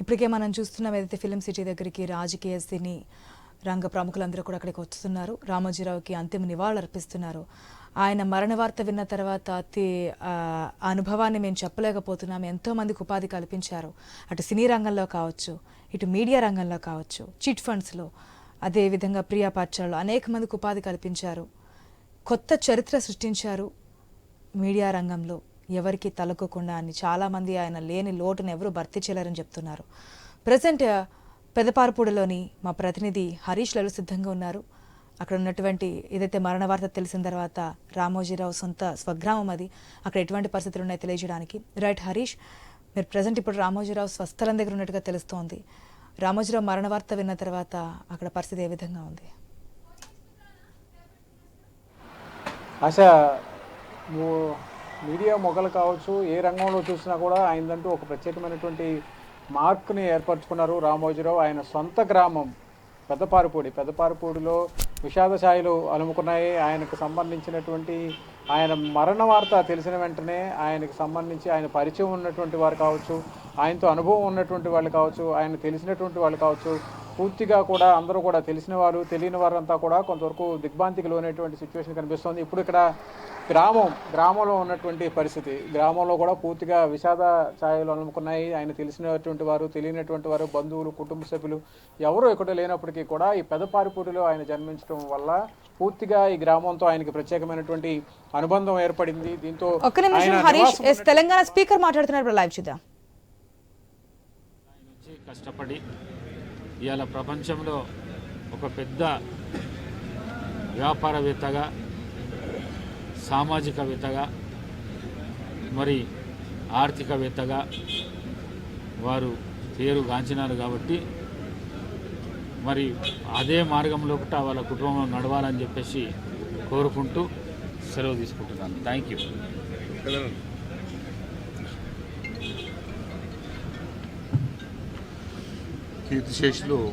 ఇప్పటికే మనం చూస్తున్నాం ఏదైతే ఫిలిం సిటీ దగ్గరికి రాజకీయ సినీ రంగ ప్రముఖులందరూ కూడా అక్కడికి వస్తున్నారు. రామోజీరావుకి అంతిమ నివాళులు అర్పిస్తున్నారు ఆయన మరణ వార్త విన్న తర్వాత అతి ఆ, అనుభవాన్ని మేము చెప్పలేకపోతున్నాం. ఎంతోమందికి ఉపాధి కల్పించారు. అటు సినీ రంగంలో కావచ్చు ఇటు మీడియా రంగంలో కావచ్చు చిట్ ఫండ్స్లో అదేవిధంగా ప్రియా పాఠశాలలో అనేక మందికి ఉపాధి కల్పించారు. కొత్త చరిత్ర సృష్టించారు మీడియా రంగంలో. ఎవరికి తలకోకుండా అని చాలామంది ఆయన లేని లోటును ఎవరు భర్తీ చేయలేరని చెప్తున్నారు. ప్రజెంట్ పెదపారపూడిలోని మా ప్రతినిధి హరీష్ లలు సిద్ధంగా ఉన్నారు. అక్కడ ఉన్నటువంటి ఏదైతే మరణ వార్త తెలిసిన తర్వాత రామోజీరావు సొంత స్వగ్రామం అది. అక్కడ ఎటువంటి పరిస్థితులు ఉన్నాయో తెలియజేయడానికి. రైట్ హరీష్ మీరు ప్రజెంట్ ఇప్పుడు రామోజీరావు స్వస్థలం దగ్గర ఉన్నట్టుగా తెలుస్తోంది. రామోజీరావు మరణ వార్త విన్న తర్వాత అక్కడ పరిస్థితి ఏ విధంగా ఉంది? ఆశ మీడియా మొగలు కావచ్చు ఏ రంగంలో చూసినా కూడా ఆయనదంటూ ఒక ప్రత్యేకమైనటువంటి మార్క్ని ఏర్పరచుకున్నారు రామోజీరావు. ఆయన సొంత గ్రామం పెద్దపారుపూడి. పెద్దపారుపూడిలో విషాద ఛాయలు అలుముకున్నాయి. ఆయనకు సంబంధించినటువంటి ఆయన మరణ వార్త తెలిసిన వెంటనే ఆయనకు సంబంధించి ఆయన పరిచయం ఉన్నటువంటి వారు కావచ్చు ఆయనతో అనుభవం ఉన్నటువంటి వాళ్ళు కావచ్చు ఆయన తెలిసినటువంటి వాళ్ళు కావచ్చు పూర్తిగా కూడా అందరూ కూడా తెలిసిన వారు తెలియని వారంతా కూడా కొంతవరకు దిగ్భ్రాంతికి లోనేటువంటి సిచ్యువేషన్ కనిపిస్తోంది. ఇప్పుడు ఇక్కడ గ్రామం గ్రామంలో ఉన్నటువంటి పరిస్థితి. గ్రామంలో కూడా పూర్తిగా విషాద ఛాయలు అనుకున్నాయి ఆయన తెలిసినటువంటి వారు తెలియనటువంటి వారు బంధువులు కుటుంబ సభ్యులు ఎవరు ఇక్కడ లేనప్పటికీ కూడా ఈ పెదపారిపూడిలో ఆయన జన్మించడం వల్ల పూర్తిగా ఈ గ్రామంతో ఆయనకి ప్రత్యేకమైనటువంటి అనుబంధం ఏర్పడింది. దీంతో ఒక్క నిమిషం హరీష్ తెలంగాణ స్పీకర్ మాట్లాడుతున్నారు. లైవ్ చూద్దాం. కష్టపడి ఇవాళ ప్రపంచంలో ఒక పెద్ద వ్యాపారవేత్తగా సామాజికవేత్తగా మరి ఆర్థికవేత్తగా వారు పేరు గాంచినారు కాబట్టి మరి అదే మార్గంలో వాళ్ళ కుటుంబం నడవాలని చెప్పేసి కోరుకుంటూ సెలవు తీసుకుంటున్నాను. థ్యాంక్ యూ కీర్తిశేషులు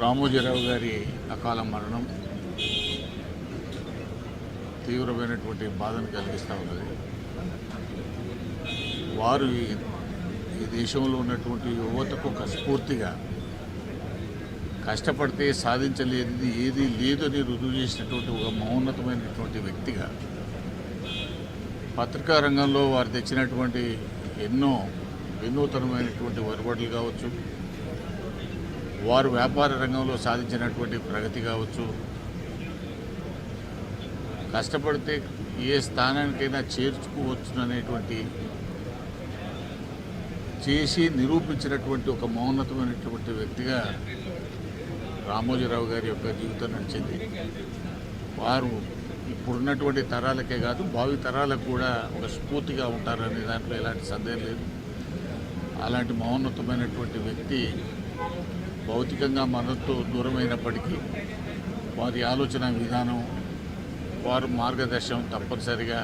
రామోజీరావు గారి అకాల మరణం తీవ్రమైనటువంటి బాధను కలిగిస్తూ ఉన్నది. వారు ఈ- దేశంలో ఉన్నటువంటి యువతకు ఒక స్ఫూర్తిగా కష్టపడితే సాధించలేనిది ఏది లేదని రుజువు చేసినటువంటి ఒక మౌన్నతమైనటువంటి వ్యక్తిగా పత్రికా రంగంలో వారు తెచ్చినటువంటి ఎన్నో వినూతనమైనటువంటి వరబడులు కావచ్చు వారు వ్యాపార రంగంలో సాధించినటువంటి ప్రగతి కావచ్చు. కష్టపడితే ఏ స్థానానికైనా చేర్చుకోవచ్చుననేటువంటి చేసి నిరూపించినటువంటి ఒక మౌన్నతమైనటువంటి వ్యక్తిగా రామోజీరావు గారి యొక్క జీవితం నడిచింది. వారు ఇప్పుడున్నటువంటి తరాలకే కాదు భావి తరాలకు కూడా ఒక స్ఫూర్తిగా ఉంటారనే దాంట్లో ఎలాంటి సందేహం లేదు. అలాంటి మహోన్నతమైనటువంటి వ్యక్తి భౌతికంగా మనతో దూరమైనప్పటికీ వారి ఆలోచన విధానం వారు మార్గదర్శనం తప్పనిసరిగా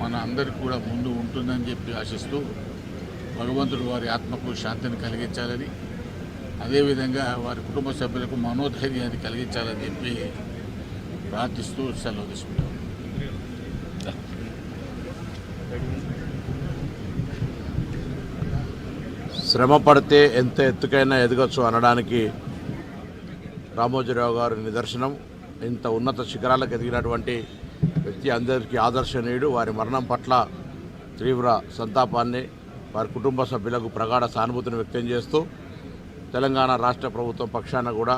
మన అందరికి కూడా ముందు ఉంటుందని చెప్పి ఆశిస్తూ భగవంతుడు వారి ఆత్మకు శాంతిని కలిగించాలని అదేవిధంగా వారి కుటుంబ సభ్యులకు మనోధైర్యాన్ని కలిగించాలని చెప్పి ప్రార్థిస్తూ సెలవు తీసుకుంటాం శ్రమ పడితే ఎంత ఎత్తుకైనా ఎదగచ్చు అనడానికి రామోజీరావు గారి నిదర్శనం. ఇంత ఉన్నత శిఖరాలకు ఎదిగినటువంటి వ్యక్తి అందరికీ ఆదర్శనీయుడు. వారి మరణం పట్ల తీవ్ర సంతాపాన్ని వారి కుటుంబ సభ్యులకు ప్రగాఢ సానుభూతిని వ్యక్తం చేస్తూ తెలంగాణ రాష్ట్ర ప్రభుత్వం పక్షాన కూడా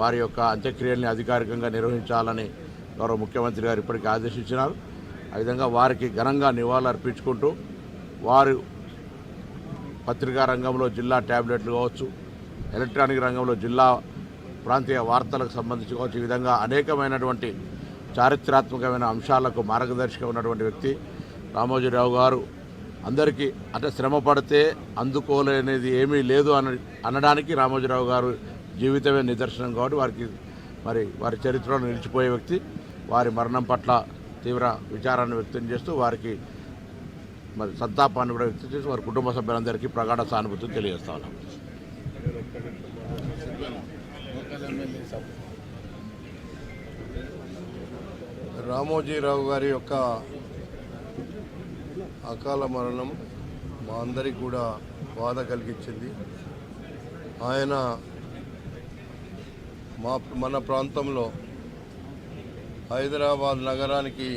వారి యొక్క అంత్యక్రియల్ని అధికారికంగా నిర్వహించాలని గౌరవ ముఖ్యమంత్రి గారు ఇప్పటికీ ఆదేశించినారు. ఆ విధంగా వారికి ఘనంగా నివాళులు అర్పించుకుంటూ వారు పత్రికా రంగంలో జిల్లా ట్యాబ్లెట్లు కావచ్చు ఎలక్ట్రానిక్ రంగంలో జిల్లా ప్రాంతీయ వార్తలకు సంబంధించి కావచ్చు. ఈ విధంగా అనేకమైనటువంటి చారిత్రాత్మకమైన అంశాలకు మార్గదర్శిగా ఉన్నటువంటి వ్యక్తి రామోజీరావు గారు. అందరికీ అంటే శ్రమ పడితే అందుకోలేనిది ఏమీ లేదు అని అనడానికి రామోజీరావు గారు జీవితమే నిదర్శనం కాబట్టి వారికి మరి వారి చరిత్రలో నిలిచిపోయే వ్యక్తి వారి మరణం పట్ల తీవ్ర విచారాన్ని వ్యక్తం చేస్తూ వారికి మరి సంతాపాన్ని కూడా వ్యక్తం చేసి వారి కుటుంబ సభ్యులందరికీ ప్రగాఢ సానుభూతిని తెలియజేస్తా ఉన్నాం. రామోజీరావు గారి యొక్క అకాల మరణం మా అందరికి కూడా బాధ కలిగించింది. ఆయన మా మన ప్రాంతంలో హైదరాబాద్ నగరానికి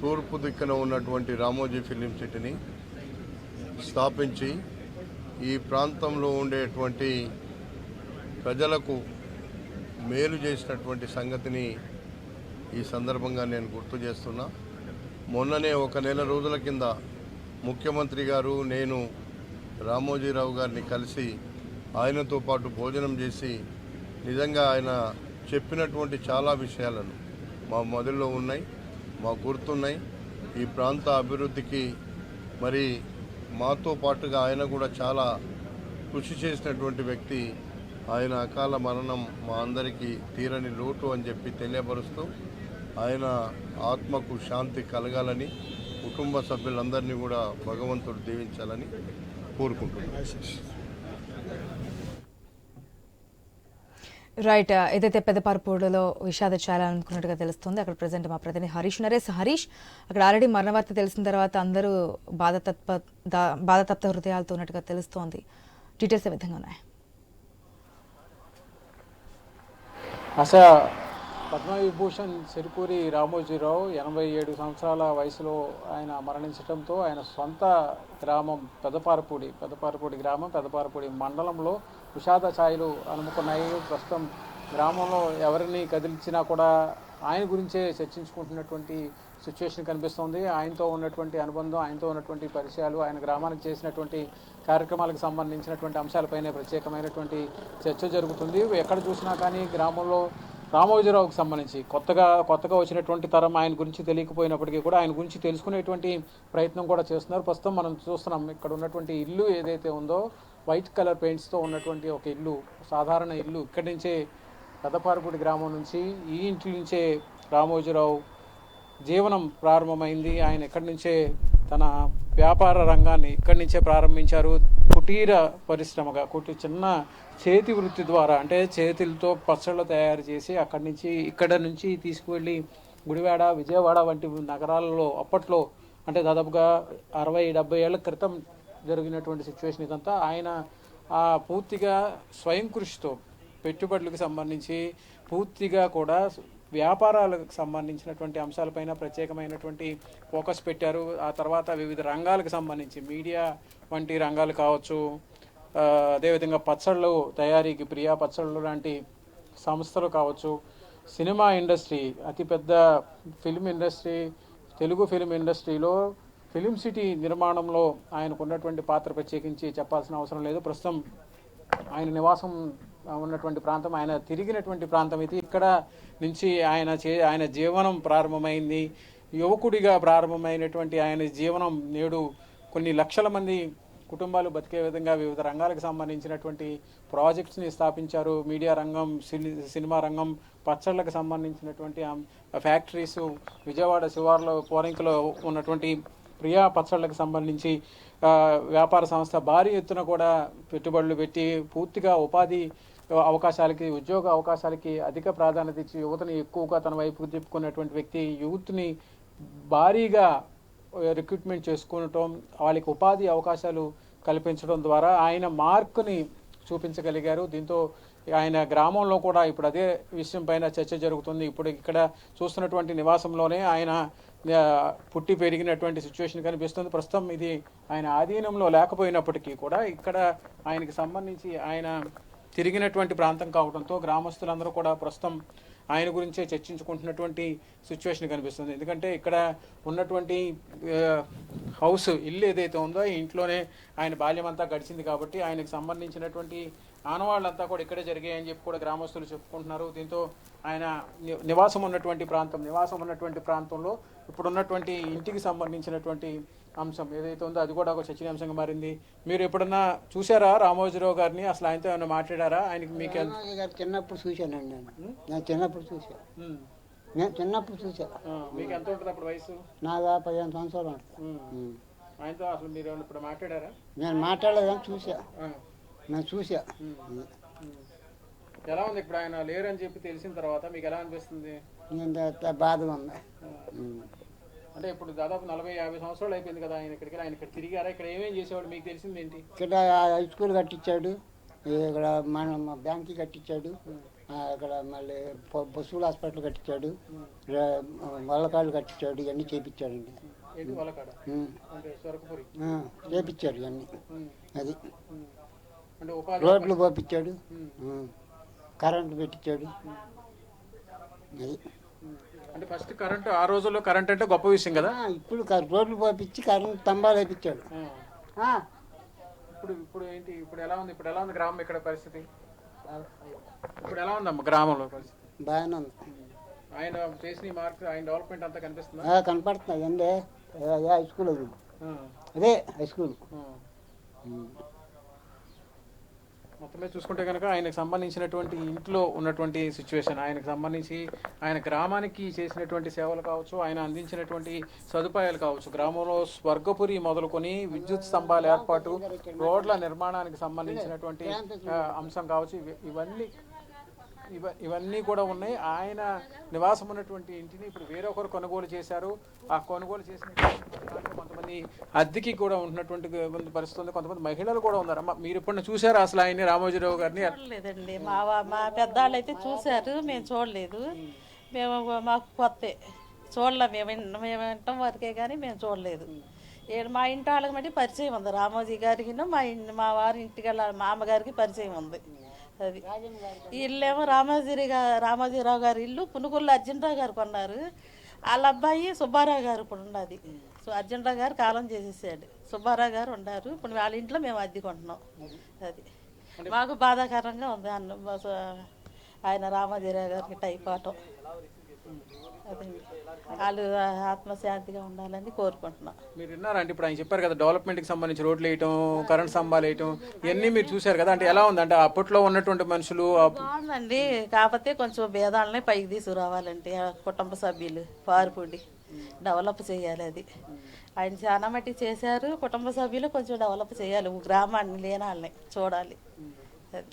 తూర్పు దిక్కున ఉన్నటువంటి రామోజీ ఫిలిం సిటీని స్థాపించి ఈ ప్రాంతంలో ఉండేటువంటి ప్రజలకు మేలు చేసినటువంటి సంగతిని ఈ సందర్భంగా నేను గుర్తు చేస్తున్నా. మొన్ననే ఒక నెల రోజుల కింద ముఖ్యమంత్రి గారు నేను రామోజీరావు గారిని కలిసి ఆయనతో పాటు భోజనం చేసి నిజంగా ఆయన చెప్పినటువంటి చాలా విషయాలను మా మొదల్లో ఉన్నాయి. మా గుర్తున్నాయి. ఈ ప్రాంత అభివృద్ధికి మరి మాతో పాటుగా ఆయన కూడా చాలా కృషి చేసినటువంటి వ్యక్తి. ఆయన అకాల మరణం మా అందరికీ తీరని లోటు అని చెప్పి తెలియపరుస్తూ ఆయన ఆత్మకు శాంతి కలగాలని కుటుంబ సభ్యులందరినీ కూడా భగవంతుడు దీవించాలని కోరుకుంటున్నాను. రైట్ ఏదైతే పెద్దపారపూడిలో విషాద చేయాలనుకున్నట్టుగా తెలుస్తుంది అక్కడ ప్రజెంట్ మా ప్రతినిధి హరీష్ నరేష్. హరీష్ అక్కడ ఆల్రెడీ మరణవార్త తెలిసిన తర్వాత అందరూ బాధతత్వ బాధతత్వ బాధతప్త హృదయాలతో ఉన్నట్టుగా తెలుస్తోంది. డీటెయిల్స్ ఏ విధంగా ఉన్నాయి? అస పద్మవిభూషణ్ సిరిపూరి రామోజీరావు ఎనభై ఏడు సంవత్సరాల వయసులో ఆయన మరణించడంతో ఆయన సొంత గ్రామం పెదపారపూడి పెదపారపూడి గ్రామం పెదపారపూడి మండలంలో విషాద ఛాయలు అనుకున్నాయి ప్రస్తుతం గ్రామంలో ఎవరిని కదిలించినా కూడా ఆయన గురించే చర్చించుకుంటున్నటువంటి సిచ్యువేషన్ కనిపిస్తుంది. ఆయనతో ఉన్నటువంటి అనుబంధం ఆయనతో ఉన్నటువంటి పరిచయాలు ఆయన గ్రామానికి చేసినటువంటి కార్యక్రమాలకు సంబంధించినటువంటి అంశాలపైనే ప్రత్యేకమైనటువంటి చర్చ జరుగుతుంది. ఎక్కడ చూసినా కానీ గ్రామంలో రామోజీరావుకు సంబంధించి కొత్తగా కొత్తగా వచ్చినటువంటి తరం ఆయన గురించి తెలియకపోయినప్పటికీ కూడా ఆయన గురించి తెలుసుకునేటువంటి ప్రయత్నం కూడా చేస్తున్నారు. ప్రస్తుతం మనం చూస్తున్నాం ఇక్కడ ఉన్నటువంటి ఇల్లు ఏదైతే ఉందో వైట్ కలర్ పెయింట్స్తో ఉన్నటువంటి ఒక ఇల్లు సాధారణ ఇల్లు ఇక్కడి నుంచే పెదపారపూడి గ్రామం నుంచి ఈ ఇంటి నుంచే రామోజీరావు జీవనం ప్రారంభమైంది. ఆయన ఇక్కడి నుంచే తన వ్యాపార రంగాన్ని ఇక్కడి నుంచే ప్రారంభించారు. కుటీర పరిశ్రమగా కుటి చిన్న చేతి వృత్తి ద్వారా అంటే చేతులతో పచ్చళ్ళు తయారు చేసి అక్కడి నుంచి ఇక్కడ నుంచి తీసుకువెళ్ళి గుడివాడ విజయవాడ వంటి నగరాలలో అప్పట్లో అంటే దాదాపుగా అరవై డెబ్బై ఏళ్ళ క్రితం జరిగినటువంటి సిచ్యువేషన్ ఇదంతా ఆయన ఆ పూర్తిగా స్వయం కృషితో పెట్టుబడులకు సంబంధించి పూర్తిగా కూడా వ్యాపారాలకు సంబంధించినటువంటి అంశాలపైన ప్రత్యేకమైనటువంటి ఫోకస్ పెట్టారు. ఆ తర్వాత వివిధ రంగాలకు సంబంధించి మీడియా వంటి రంగాలు కావచ్చు అదేవిధంగా పచ్చళ్ళు తయారీకి ప్రియా పచ్చళ్ళు లాంటి సంస్థలు కావచ్చు సినిమా ఇండస్ట్రీ అతిపెద్ద ఫిల్మ్ ఇండస్ట్రీ తెలుగు ఫిల్మ్ ఇండస్ట్రీలో ఫిలిం సిటీ నిర్మాణంలో ఆయనకు ఉన్నటువంటి పాత్ర ప్రత్యేకించి చెప్పాల్సిన అవసరం లేదు. ప్రస్తుతం ఆయన నివాసం ఉన్నటువంటి ప్రాంతం ఆయన తిరిగినటువంటి ప్రాంతం ఇది. ఇక్కడ నుంచి ఆయన చే ఆయన జీవనం ప్రారంభమైంది. యువకుడిగా ప్రారంభమైనటువంటి ఆయన జీవనం నేడు కొన్ని లక్షల మంది కుటుంబాలు బతికే విధంగా వివిధ రంగాలకు సంబంధించినటువంటి ప్రాజెక్ట్స్ని స్థాపించారు. మీడియా రంగం సిని సినిమా రంగం పచ్చళ్ళకు సంబంధించినటువంటి ఫ్యాక్టరీస్ విజయవాడ శివార్లో పోరంకిలో ఉన్నటువంటి ప్రియా పచ్చళ్ళకు సంబంధించి వ్యాపార సంస్థ భారీ ఎత్తున కూడా పెట్టుబడులు పెట్టి పూర్తిగా ఉపాధి అవకాశాలకి ఉద్యోగ అవకాశాలకి అధిక ప్రాధాన్యత ఇచ్చి యువతని ఎక్కువగా తన వైపుకు తిప్పుకున్నటువంటి వ్యక్తి యూత్ని భారీగా రిక్రూట్మెంట్ చేసుకోవటం వాళ్ళకి ఉపాధి అవకాశాలు కల్పించడం ద్వారా ఆయన మార్కుని చూపించగలిగారు. దీంతో ఆయన గ్రామంలో కూడా ఇప్పుడు అదే విషయం పైన చర్చ జరుగుతుంది. ఇప్పుడు ఇక్కడ చూస్తున్నటువంటి నివాసంలోనే ఆయన పుట్టి పెరిగినటువంటి సిచ్యువేషన్ కనిపిస్తుంది. ప్రస్తుతం ఇది ఆయన ఆధీనంలో లేకపోయినప్పటికీ కూడా ఇక్కడ ఆయనకి సంబంధించి ఆయన తిరిగినటువంటి ప్రాంతం కావడంతో గ్రామస్తులందరూ కూడా ప్రస్తుతం ఆయన గురించే చర్చించుకుంటున్నటువంటి సిచ్యువేషన్ కనిపిస్తుంది. ఎందుకంటే ఇక్కడ ఉన్నటువంటి హౌస్ ఇల్లు ఏదైతే ఉందో ఈ ఇంట్లోనే ఆయన బాల్యం అంతా గడిచింది కాబట్టి ఆయనకు సంబంధించినటువంటి ఆనవాళ్ళంతా కూడా ఇక్కడే జరిగాయని చెప్పి కూడా గ్రామస్తులు చెప్పుకుంటున్నారు. దీంతో ఆయన ని- నివాసం ఉన్నటువంటి ప్రాంతం నివాసం ఉన్నటువంటి ప్రాంతంలో ఇప్పుడు ఉన్నటువంటి ఇంటికి సంబంధించినటువంటి అంశం ఏదైతే ఉందో అది కూడా ఒక చర్చనీయాంశంగా మారింది. మీరు ఎప్పుడన్నా చూసారా రామోజీరావు గారిని? అసలు ఆయనతో ఏమైనా మాట్లాడారా? ఆయనకి మీకు చిన్నప్పుడు చూశానండి నేను. నేను చిన్నప్పుడు ఉమ్. నేను చిన్నప్పుడు ఆ, మీకు ఎంత ఉంటుంది అప్పుడు వయసు? నాదా పదిహేను సంవత్సరాలు ఉంటుంది. ఆయనతో అసలు మీరు ఇప్పుడు మాట్లాడారా? నేను మాట్లాడలేదని చూసా. నేను చూసా. ఎలా ఉంది ఇప్పుడు ఆయన లేరని చెప్పి తెలిసిన తర్వాత మీకు ఎలా అనిపిస్తుంది? బాధగా ఉంది. అంటే ఇప్పుడు దాదాపు నలభై యాభై సంవత్సరాలు అయిపోయింది కదా ఆయన ఇక్కడికి ఆయన ఇక్కడ తిరిగారా? ఇక్కడ ఏమేం చేసేవాడు? మీకు తెలిసింది ఏంటి? ఇక్కడ హై స్కూల్ కట్టించాడు. ఇక్కడ మన బ్యాంక్ కట్టించాడు. ఇక్కడ మళ్ళీ పశువుల హాస్పిటల్ కట్టించాడు. వల్లకాళ్ళు కట్టించాడు. ఇవన్నీ చేపించాడండి. చేపించాడు ఇవన్నీ. అది. రోడ్లు పోపించాడు. కరెంటు పెట్టించాడు. అది. అంటే ఫస్ట్ కరెంట్ ఆ రోజుల్లో కరెంట్ అంటే గొప్ప విషయం కదా? ఇప్పుడు క- రోడ్లు పోపించి కరెంటు స్తంభాలు వేపించాడు. ఆ. ఇప్పుడు ఇప్పుడు ఏంటి ఇప్పుడు ఎలా ఉంది ఇప్పుడు ఎలా ఉంది గ్రామం ఇక్కడ పరిస్థితి? ఇప్పుడు ఎలా ఉందమ్మా గ్రామంలో పరిస్థితి? బాగానే ఉంది. ఆయన చేసిన మార్క్ ఆయన డెవలప్మెంట్ అంతా కనిపిస్తుందా? ఆ, కనపడుతున్నాయి. అండి అదే హై స్కూల్ అది. ఆ, అదే హై స్కూల్. ఆ. ఉమ్. మొత్తం మీద చూసుకుంటే కనుక ఆయనకు సంబంధించినటువంటి ఇంట్లో ఉన్నటువంటి సిచ్యువేషన్ ఆయనకు సంబంధించి ఆయన గ్రామానికి చేసినటువంటి సేవలు కావచ్చు ఆయన అందించినటువంటి సదుపాయాలు కావచ్చు గ్రామంలో స్వర్గపురి మొదలుకొని విద్యుత్ స్తంభాల ఏర్పాటు రోడ్ల నిర్మాణానికి సంబంధించినటువంటి అంశం కావచ్చు ఇవి- ఇవన్నీ ఇవ ఇవన్నీ కూడా ఉన్నాయి. ఆయన నివాసం ఉన్నటువంటి ఇంటిని ఇప్పుడు వేరొకరు కొనుగోలు చేశారు. ఆ కొనుగోలు చేసిన కొంతమంది అద్దెకి కూడా ఉన్నటువంటి కొంత పరిస్థితి ఉంది. కొంతమంది మహిళలు కూడా ఉన్నారు. అమ్మ మీరు ఇప్పుడు చూసారు అసలు ఆయన్ని రామోజీరావు గారిని? లేదండి మా మా పెద్దవాళ్ళు అయితే చూశారు. మేము చూడలేదు. మేము మాకు కొత్త. చూడలే మేము మేము వింటాం వరకే కానీ మేము చూడలేదు. మా ఇంటి వాళ్ళకి మట్టి పరిచయం ఉంది. రామోజీ గారికి మా ఇన్ మా వారి ఇంటికి మా అమ్మగారికి పరిచయం ఉంది. అది. వీళ్ళేమో రామోజీ గా రామోజీరావు గారి ఇల్లు పునుగుల్లో అర్జునరావు గారు కొన్నారు. వాళ్ళ అబ్బాయి సుబ్బారావు గారు ఇప్పుడు ఉన్నది. సో అర్జునరావు గారు కాలం చేసేసాడు. సుబ్బారావు గారు ఉన్నారు. ఇప్పుడు వాళ్ళ ఇంట్లో మేము అద్దెకుంటున్నాం అది. మాకు బాధాకరంగా ఉంది అన్న. ఆయన రామోజీరావు గారికి టైపాటం. అదండి వాళ్ళు ఆత్మశాంతిగా ఉండాలని కోరుకుంటున్నాం. మీరు విన్నారంటే ఇప్పుడు ఆయన చెప్పారు కదా డెవలప్మెంట్కి సంబంధించి రోడ్లు వేయటం కరెంట్ స్తంభాలు వేయటం ఇవన్నీ మీరు చూశారు కదా అంటే ఎలా ఉంది? అంటే అప్పట్లో ఉన్నటువంటి మనుషులు బాగుందండి. కాకపోతే కొంచెం భేదాలని పైకి తీసుకురావాలంటే కుటుంబ సభ్యులు పారుపూడి డెవలప్ చేయాలి అది. ఆయన చాలా మట్టి చేశారు కుటుంబ సభ్యులు కొంచెం డెవలప్ చేయాలి గ్రామాన్ని లేనాళ్ళని చూడాలి.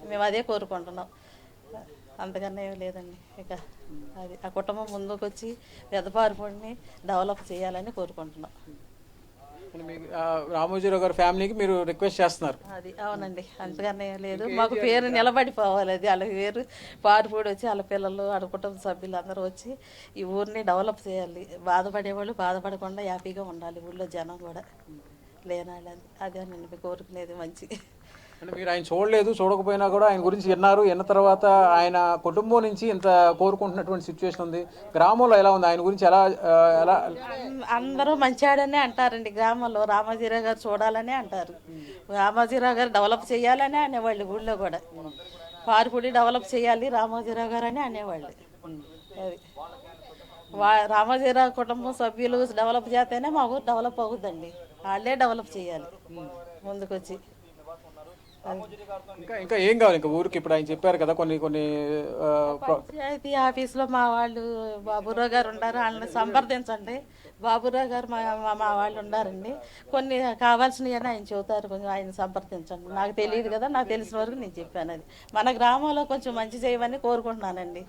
మేము అదే కోరుకుంటున్నాం. అంతకన్నా ఏం లేదండి. ఇక అది ఆ కుటుంబం ముందుకు వచ్చి పెద్దపారుపూడిని డెవలప్ చేయాలని కోరుకుంటున్నాం. మీకు రామోజీరావు గారి ఫ్యామిలీకి మీరు రిక్వెస్ట్ చేస్తున్నారు. అది అవునండి. అంతగానే ఏం లేదు. మాకు పేరు నిలబడిపోవాలి అది. వాళ్ళ పేరు పారిపూడి వచ్చి వాళ్ళ పిల్లలు వాళ్ళ కుటుంబ సభ్యులు అందరూ వచ్చి ఈ ఊరిని డెవలప్ చేయాలి. బాధపడేవాళ్ళు బాధపడకుండా హ్యాపీగా ఉండాలి. ఊళ్ళో జనం కూడా లేనాళ్ళు అది అదే నేను కోరుకునేది మంచి. అంటే మీరు ఆయన చూడలేదు చూడకపోయినా కూడా ఆయన గురించి విన్నారు విన్న తర్వాత ఆయన కుటుంబం నుంచి ఇంత కోరుకుంటున్నటువంటి సిచ్యువేషన్ ఉంది. గ్రామంలో ఎలా ఉంది? ఆయన గురించి ఎలా ఎలా అందరూ మంచివాడనే అంటారండి. గ్రామంలో రామాజీరావు గారు చూడాలనే అంటారు. రామాజీరావు గారు డెవలప్ చేయాలనే అనేవాళ్ళు ఊళ్ళో కూడా. పారిపూడి డెవలప్ చేయాలి రామాజీరావు గారు అని అనేవాళ్ళు. అది. వా రామాజీరావు కుటుంబం సభ్యులు డెవలప్ చేస్తేనే మాకు డెవలప్ అవుతుందండి. వాళ్ళే డెవలప్ చేయాలి. ముందుకొచ్చి. ఇంకా ఇంకా ఏం కావాలి? ఇంకా ఊరికి ఇప్పుడు ఆయన చెప్పారు కదా కొన్ని కొన్ని పంచాయతీ ఆఫీస్లో మా వాళ్ళు బాబురావు గారు ఉన్నారు. వాళ్ళని సంప్రదించండి. బాబురావు గారు మా మా- వాళ్ళు ఉన్నారండి. కొన్ని కావాల్సినవి అని ఆయన చెబుతారు. కొంచెం ఆయన సంప్రదించండి. నాకు తెలియదు కదా. నాకు తెలిసిన వరకు నేను చెప్పాను అది. మన గ్రామంలో కొంచెం మంచి చేయమని కోరుకుంటున్నానండి.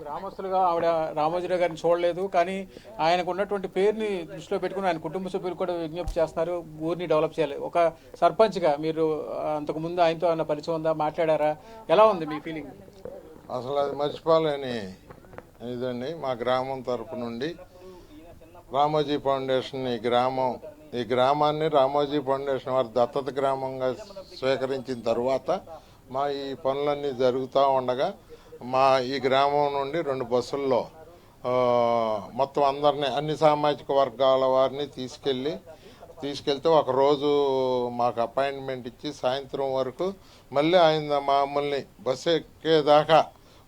గ్రామస్తులుగా ఆవిడ రామోజీరావు గారిని చూడలేదు కానీ ఆయనకు ఉన్నటువంటి పేరుని దృష్టిలో పెట్టుకుని ఆయన కుటుంబ సభ్యులు కూడా విజ్ఞప్తి చేస్తున్నారు ఊరిని డెవలప్ చేయాలి. ఒక సర్పంచ్గా మీరు ఆ, అంతకు ముందు ఆయనతో ఏమైనా పరిచయం ఉందా? మాట్లాడారా? ఎలా ఉంది మీ ఫీలింగ్ అసలు అది మర్చిపోలేని ఇదండి. మా గ్రామం తరపు నుండి రామోజీ ఫౌండేషన్ ఈ గ్రామం ఈ గ్రామాన్ని రామోజీ ఫౌండేషన్ వారి దత్తత గ్రామంగా స్వీకరించిన తర్వాత మా ఈ పనులన్నీ జరుగుతూ ఉండగా మా ఈ గ్రామం నుండి రెండు బస్సుల్లో మొత్తం అందరినీ అన్ని సామాజిక వర్గాల వారిని తీసుకెళ్ళి తీసుకెళ్తే ఒకరోజు మాకు అపాయింట్మెంట్ ఇచ్చి సాయంత్రం వరకు మళ్ళీ ఆయన మమ్మల్ని బస్సు ఎక్కేదాకా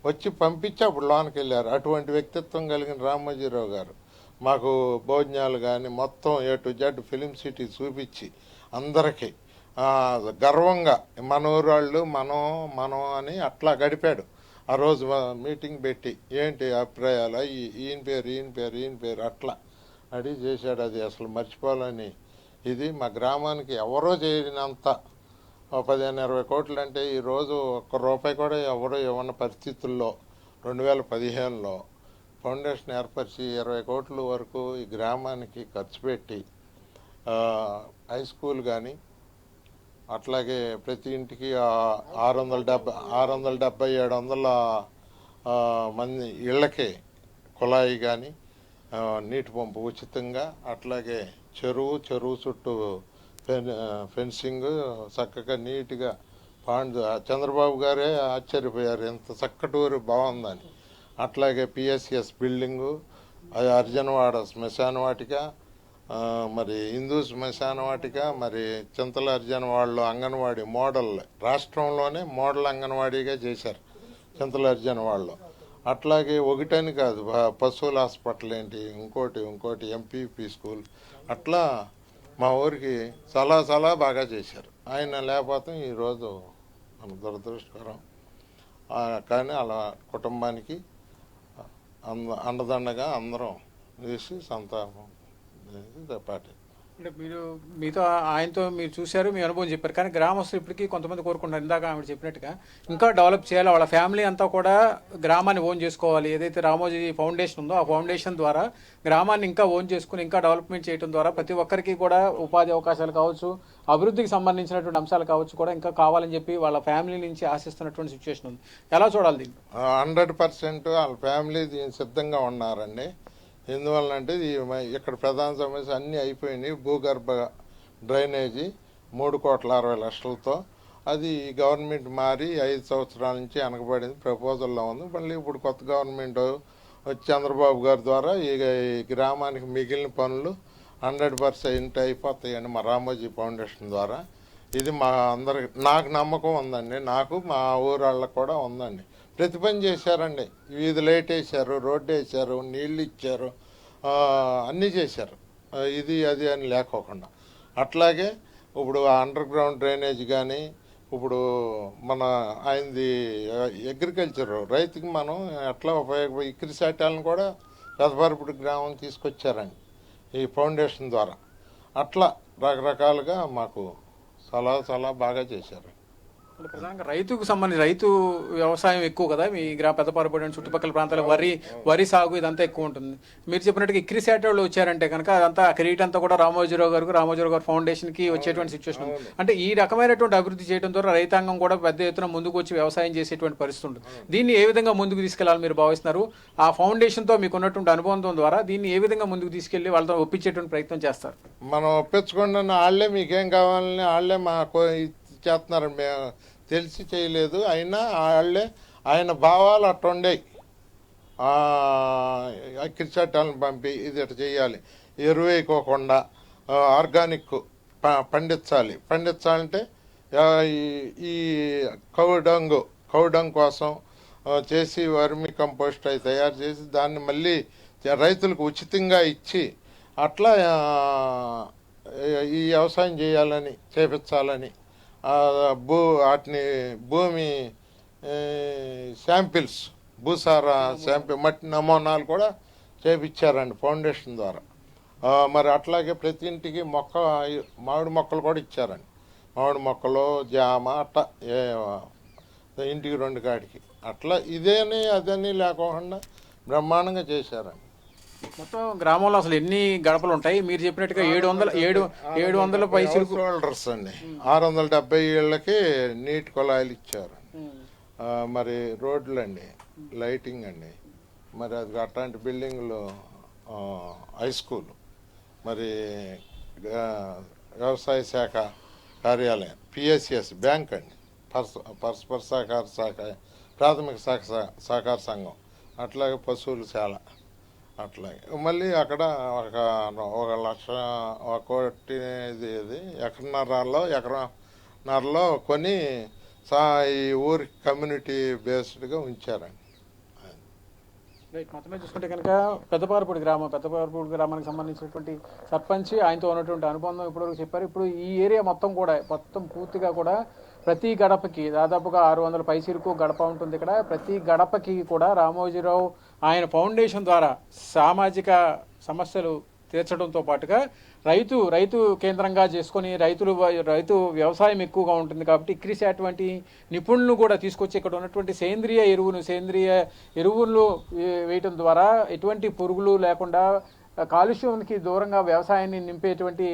వచ్చి పంపించి అప్పుడు లోనికి వెళ్ళారు. అటువంటి వ్యక్తిత్వం కలిగిన రామోజీరావు గారు మాకు భోజనాలు కానీ మొత్తం A to Z film city చూపించి అందరికీ గర్వంగా మన ఊరు వాళ్ళు మనం మనం అని అట్లా గడిపాడు. ఆ రోజు మీటింగ్ పెట్టి ఏంటి అభిప్రాయాలు? ఈ- ఈయన పేరు ఈయన పేరు ఈయన పేరు అట్లా అడిగి చేశాడు. అది అసలు మర్చిపోవాలని ఇది. మా గ్రామానికి ఎవరో చేయనంత పదిహేను ఇరవై కోట్లు అంటే ఈరోజు ఒక్క రూపాయి కూడా ఎవరో ఇవ్వని పరిస్థితుల్లో రెండు వేల పదిహేనులో ఫౌండేషన్ ఏర్పరిచి ఇరవై కోట్ల వరకు ఈ గ్రామానికి ఖర్చు పెట్టి హై స్కూల్ కానీ అట్లాగే ప్రతి ఇంటికి ఆరు వందల డెబ్బై ఆరు వందల డెబ్బై ఏడు వందల మంది ఇళ్ళకి కుళాయి కానీ నీటి పంపు ఉచితంగా అట్లాగే చెరువు చెరువు చుట్టూ ఫెన్సింగ్ చక్కగా నీట్గా పాండు చంద్రబాబు గారే ఆశ్చర్యపోయారు ఎంత చక్కటి ఊరు బాగుందని. అట్లాగే పిఎస్సిఎస్ బిల్డింగు అది అర్జునవాడ శ్మశాన వాటిక మరి హిందూ శ్మశాన వాటిక మరి చింతల అర్జున్ వాళ్ళు అంగన్వాడీ మోడల్ రాష్ట్రంలోనే మోడల్ అంగన్వాడీగా చేశారు చింతల అర్జున్ వాళ్ళు. అట్లాగే ఒకటని కాదు పశువుల హాస్పిటల్ ఏంటి ఇంకోటి ఇంకోటి ఎంపీపీ స్కూల్ అట్లా మా ఊరికి చాలా చాలా బాగా చేశారు. ఆయన లేకపోతే ఈరోజు మన దురదృష్టకరం కానీ అలా కుటుంబానికి అంద అండదండగా అందరం వేసి సంతాపం ఇది పార్టీ అంటే మీరు మీతో ఆయనతో మీరు చూశారు మీ అనుభవం చెప్పారు. కానీ గ్రామస్తులు ఇప్పటికీ కొంతమంది కోరుకుంటారు ఇందాక ఆవిడ చెప్పినట్టుగా ఇంకా డెవలప్ చేయాలి. వాళ్ళ ఫ్యామిలీ అంతా కూడా గ్రామాన్ని ఓన్ చేసుకోవాలి. ఏదైతే రామోజీ ఫౌండేషన్ ఉందో ఆ ఫౌండేషన్ ద్వారా గ్రామాన్ని ఇంకా ఓన్ చేసుకుని ఇంకా డెవలప్మెంట్ చేయడం ద్వారా ప్రతి ఒక్కరికి కూడా ఉపాధి అవకాశాలు కావచ్చు అభివృద్ధికి సంబంధించినటువంటి అంశాలు కావచ్చు కూడా ఇంకా కావాలని చెప్పి వాళ్ళ ఫ్యామిలీ నుంచి ఆశిస్తున్నటువంటి సిచ్యువేషన్ ఉంది. ఎలా చూడాలి దీన్ని? హండ్రెడ్ పర్సెంట్ వాళ్ళ ఫ్యామిలీ సిద్ధంగా ఉన్నారండి. ఎందువల్ల అంటే ఇక్కడ ప్రధాన సమస్య అన్నీ అయిపోయినాయి. భూగర్భ డ్రైనేజీ మూడు కోట్ల అరవై లక్షలతో. అది గవర్నమెంట్ మారి ఐదు సంవత్సరాల నుంచి వెనకబడింది ప్రపోజల్లో ఉంది. మళ్ళీ ఇప్పుడు కొత్త గవర్నమెంట్ చంద్రబాబు గారి ద్వారా ఈ ఈ గ్రామానికి మిగిలిన పనులు హండ్రెడ్ పర్సెంట్ అయిపోతాయండి మా రామోజీ ఫౌండేషన్ ద్వారా. ఇది మా అందరికి నాకు నమ్మకం ఉందండి. నాకు మా ఊరాళ్ళకు కూడా ఉందండి. ప్రతి పని చేశారండి. వీధి లైట్ వేశారు రోడ్డు వేశారు నీళ్ళు ఇచ్చారు అన్నీ చేశారు. ఇది అది అని లేకోకుండా. అట్లాగే ఇప్పుడు అండర్ గ్రౌండ్ డ్రైనేజ్ కానీ ఇప్పుడు మన ఆయనది అగ్రికల్చర్ రైతుకి మనం ఎట్లా ఉపయోగ ఇక్రి కూడా పెదపరపుడి గ్రామం తీసుకొచ్చారండి ఈ ఫౌండేషన్ ద్వారా. అట్లా రకరకాలుగా మాకు చాలా చాలా బాగా చేశారు. అంటే ప్రధానంగా రైతుకు సంబంధించి రైతు వ్యవసాయం ఎక్కువ కదా మీ గ్రామ పెద్దపారపడిన చుట్టుపక్కల ప్రాంతాల వరి వరి సాగు ఇదంతా ఎక్కువ ఉంటుంది. మీరు చెప్పినట్టుగా ఇక్రిసాట్ వాళ్ళు వచ్చారంటే కనుక అదంతా క్రెడిట్ అంతా కూడా రామోజీరావు గారు రామోజీరావు గారు ఫౌండేషన్కి వచ్చేటువంటి సిచ్యువేషన్ ఉంది. అంటే ఈ రకమైనటువంటి అభివృద్ధి చేయడం ద్వారా రైతాంగం కూడా పెద్ద ఎత్తున ముందుకు వచ్చి వ్యవసాయం చేసేటువంటి పరిస్థితి ఉంటుంది. దీన్ని ఏ విధంగా ముందుకు తీసుకెళ్ళాలి మీరు భావిస్తున్నారు? ఆ ఫౌండేషన్తో మీకు ఉన్నటువంటి అనుబంధం ద్వారా దీన్ని ఏ విధంగా ముందుకు తీసుకెళ్ళి వాళ్ళతో ఒప్పించేటువంటి ప్రయత్నం చేస్తారు? మనం ఒప్పించకుండా వాళ్ళే మీకేం కావాలని వాళ్ళే మాకు చేస్తున్నారు. మేము తెలిసి చేయలేదు. అయినా వాళ్ళే ఆయన భావాలు అట్టుండే కిరిచట్టాలను పంపి ఇది ఇట్లా చేయాలి ఎరువేయకోకుండా ఆర్గానిక్ ప- పండించాలి. పండించాలంటే ఈ- ఈ కౌడంగు కౌడంగ్ కోసం చేసి వర్మి కంపోస్ట్ అవి తయారు చేసి దాన్ని మళ్ళీ రైతులకు ఉచితంగా ఇచ్చి అట్లా ఈ వ్యవసాయం చేయాలని చేపించాలని భూ వాటిని భూమి శాంపిల్స్ భూసార శాంపిల్ మట్టి నమూనాలు కూడా చేపించారండి ఫౌండేషన్ ద్వారా. మరి అట్లాగే ప్రతి ఇంటికి మొక్క మామిడి మొక్కలు కూడా ఇచ్చారండి. మామిడి మొక్కలు జామ అట్లా ఏ ఇంటికి రెండు కాడికి. అట్లా ఇదేని అదని లేకుండా బ్రహ్మాండంగా చేశారండి. మొత్తం గ్రామంలో అసలు ఎన్ని గడపలు ఉంటాయి? మీరు చెప్పినట్టుగా ఏడు వందల ఏడు ఏడు వందల పైసలకు హౌస్ హోల్డర్స్ అండి. ఆరు వందల డెబ్బై ఏళ్ళకి నీటి కుళాయిలు ఇచ్చారు. మరి రోడ్లు అండి లైటింగ్ అండి మరి అది అట్లాంటి బిల్డింగ్లు హై స్కూల్ మరి వ్యవసాయ శాఖ కార్యాలయం పిఎస్సిఎస్ బ్యాంక్ అండి పరస్ పరస్పర సహకార శాఖ ప్రాథమిక శాఖ సహకార సంఘం అట్లాగే పశువుల శాల. అట్లాగే మళ్ళీ అక్కడ ఒక ఒక లక్ష ఒక కోటి ఇది ఇది ఎకరన్నరలో ఎకరన్నరలో కొని సా ఈ ఊరి కమ్యూనిటీ బేస్డ్గా ఉంచారండి. మొత్తమే చూసుకుంటే కనుక పెద్దపారపూడి గ్రామం పెద్దపారపూడి గ్రామానికి సంబంధించినటువంటి సర్పంచ్ ఆయనతో ఉన్నటువంటి అనుబంధం ఇప్పటివరకు చెప్పారు. ఇప్పుడు ఈ ఏరియా మొత్తం కూడా మొత్తం పూర్తిగా కూడా ప్రతి గడపకి దాదాపుగా ఆరు వందల పైసీలకు గడప ఉంటుంది ఇక్కడ. ప్రతి గడపకి కూడా రామోజీరావు ఆయన ఫౌండేషన్ ద్వారా సామాజిక సమస్యలు తీర్చడంతో పాటుగా రైతు రైతు కేంద్రంగా చేసుకొని రైతులు రైతు వ్యవసాయం ఎక్కువగా ఉంటుంది కాబట్టి కృషి అటువంటి నిపుణులను కూడా తీసుకొచ్చి ఇక్కడ ఉన్నటువంటి సేంద్రియ ఎరువును సేంద్రియ ఎరువులు వే- వేయటం ద్వారా ఎటువంటి పురుగులు లేకుండా కాలుష్యానికి దూరంగా వ్యవసాయాన్ని నింపేటువంటి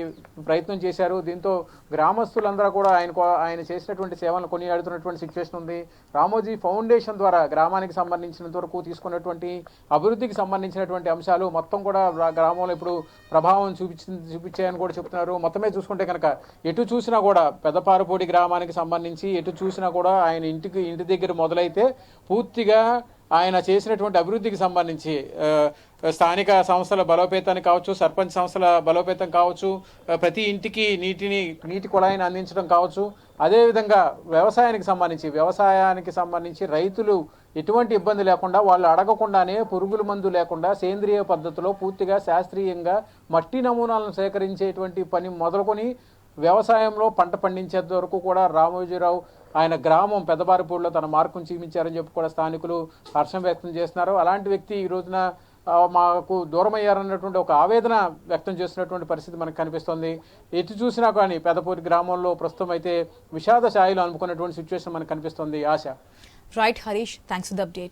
ప్రయత్నం చేశారు. దీంతో గ్రామస్తులందరూ కూడా ఆయన ఆయన చేసినటువంటి సేవలను కొనియాడుతున్నటువంటి సిచ్యువేషన్ ఉంది. రామోజీ ఫౌండేషన్ ద్వారా గ్రామానికి సంబంధించినంత వరకు తీసుకున్నటువంటి అభివృద్ధికి సంబంధించినటువంటి అంశాలు మొత్తం కూడా గ్రామంలో ఇప్పుడు ప్రభావం చూపించి చూపించాయని కూడా చెప్తున్నారు. మొత్తమే చూసుకుంటే కనుక ఎటు చూసినా కూడా పెద్దపారపూడి గ్రామానికి సంబంధించి ఎటు చూసినా కూడా ఆయన ఇంటికి ఇంటి దగ్గర మొదలైతే పూర్తిగా ఆయన చేసినటువంటి అభివృద్ధికి సంబంధించి స్థానిక సంస్థల బలోపేతాన్ని కావచ్చు సర్పంచ్ సంస్థల బలోపేతం కావచ్చు ప్రతి ఇంటికి నీటిని నీటి కుళాయిని అందించడం కావచ్చు. అదేవిధంగా వ్యవసాయానికి సంబంధించి వ్యవసాయానికి సంబంధించి రైతులు ఎటువంటి ఇబ్బంది లేకుండా వాళ్ళు అడగకుండానే పురుగుల మందు లేకుండా సేంద్రియ పద్ధతిలో పూర్తిగా శాస్త్రీయంగా మట్టి నమూనాలను సేకరించేటువంటి పని మొదలుకొని వ్యవసాయంలో పంట పండించే వరకు కూడా రామోజీరావు ఆయన గ్రామం పెద్దబారిపూడిలో తన మార్కును చూపించారని చెప్పి కూడా స్థానికులు హర్షం వ్యక్తం చేస్తున్నారు. అలాంటి వ్యక్తి ఈ రోజున మాకు దూరమయ్యారన్నటువంటి ఒక ఆవేదన వ్యక్తం చేస్తున్నటువంటి పరిస్థితి మనకు కనిపిస్తోంది. ఎటు చూసినా కానీ పెదపూరి గ్రామంలో ప్రస్తుతం అయితే విషాద ఛాయలు అనుకున్నటువంటి సిచ్యువేషన్ మనకు కనిపిస్తోంది. ఆశ. Right Harish thanks for the update